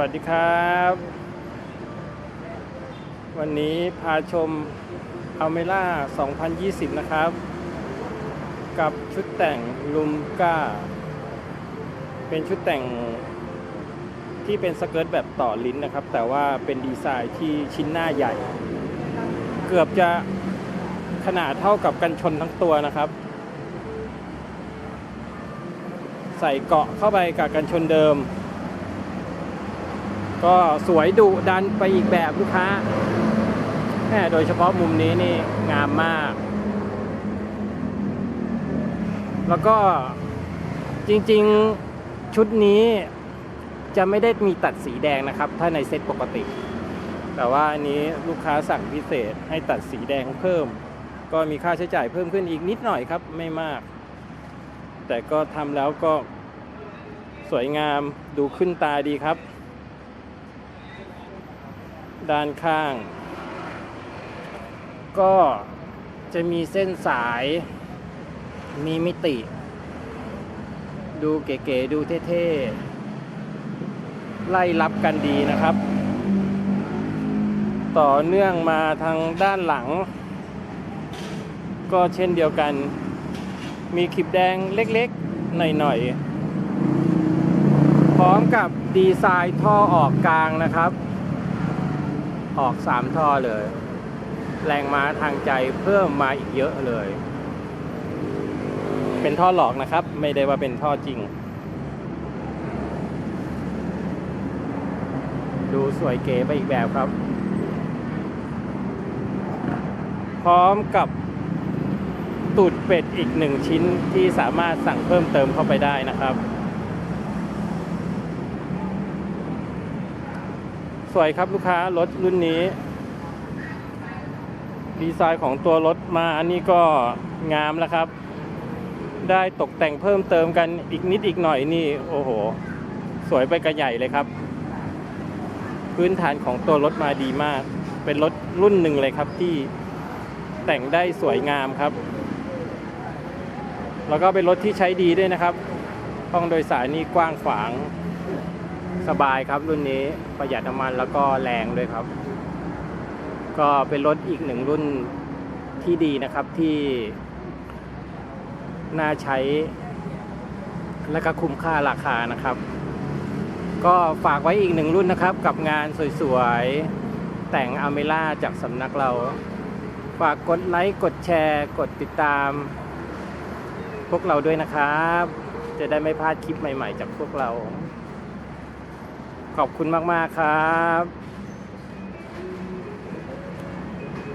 วัสดีครับ วันนี้พาชมอัลเมล่า 2020 นะครับ กับชุดแต่งลุมก้า เป็นชุดแต่งที่เป็นสเกิร์ตแบบต่อลิ้นนะครับ แต่ว่าเป็นดีไซน์ที่ชิ้นหน้าใหญ่ เกือบจะขนาดเท่ากับกันชนทั้งตัวนะครับ ใส่เกาะเข้าไปกับกันชนเดิม ก็สวยดุดันไปอีกแบบลูกค้าแหม่โดยเฉพาะมุมนี้นี่งามมาก แล้วก็จริงๆชุดนี้จะไม่ได้มีตัดสีแดงนะครับ ถ้าในเซตปกติ แต่ว่าอันนี้ลูกค้าสั่งพิเศษให้ตัดสีแดงเพิ่ม ก็มีค่าใช้จ่ายเพิ่มขึ้นอีกนิดหน่อยครับไม่มาก แต่ก็ทำแล้วก็สวยงามดูขึ้นตาดีครับ ด้านข้าง ก็จะมีเส้นสาย มีมิติ ดูเก๋ๆดูเท่ๆ ไล่รับกันดีนะครับ ต่อเนื่องมาทางด้านหลัง ก็เช่นเดียวกัน มีขีบแดงเล็กๆ หน่อยๆ พร้อมกับดีไซน์ท่อออกกลางนะครับ ออก3ท่อเลย แรงม้าทางใจเพิ่มมาอีกเยอะเลย เป็นท่อหลอกนะครับ ไม่ได้ว่าเป็นท่อจริง ดูสวยเก๋ไปอีกแบบครับ พร้อมกับตูดเป็ดอีกหนึ่งชิ้นที่สามารถสั่งเพิ่มเติมเข้าไปได้นะครับ สวยครับลูกค้ารถรุ่นนี้ ดีไซน์ของตัวรถมาอันนี้ก็งามแล้วครับ ได้ตกแต่งเพิ่มเติมกันอีกนิดอีกหน่อยนี่โอ้โห สวยไปกันใหญ่เลยครับ พื้นฐานของตัวรถมาดีมาก เป็นรถรุ่นหนึ่งเลยครับที่แต่งได้สวยงามครับ แล้วก็เป็นรถที่ใช้ดีด้วยนะครับ ห้องโดยสารนี่กว้างขวาง สบายครับรุ่นนี้ประหยัดน้ำมันแล้วก็แรงด้วยครับ ก็เป็นรถอีกหนึ่งรุ่นที่ดีนะครับที่น่าใช้และก็คุ้มค่าราคานะครับ ก็ฝากไว้อีกหนึ่งรุ่นนะครับ กับงานสวยๆ แต่งอเมล่าจากสำนักเรา ฝากกดไลค์ กดแชร์ กดติดตาม พวกเราด้วยนะครับ จะได้ไม่พลาดคลิปใหม่ๆ จากพวกเรา ขอบคุณมาก ๆ ครับ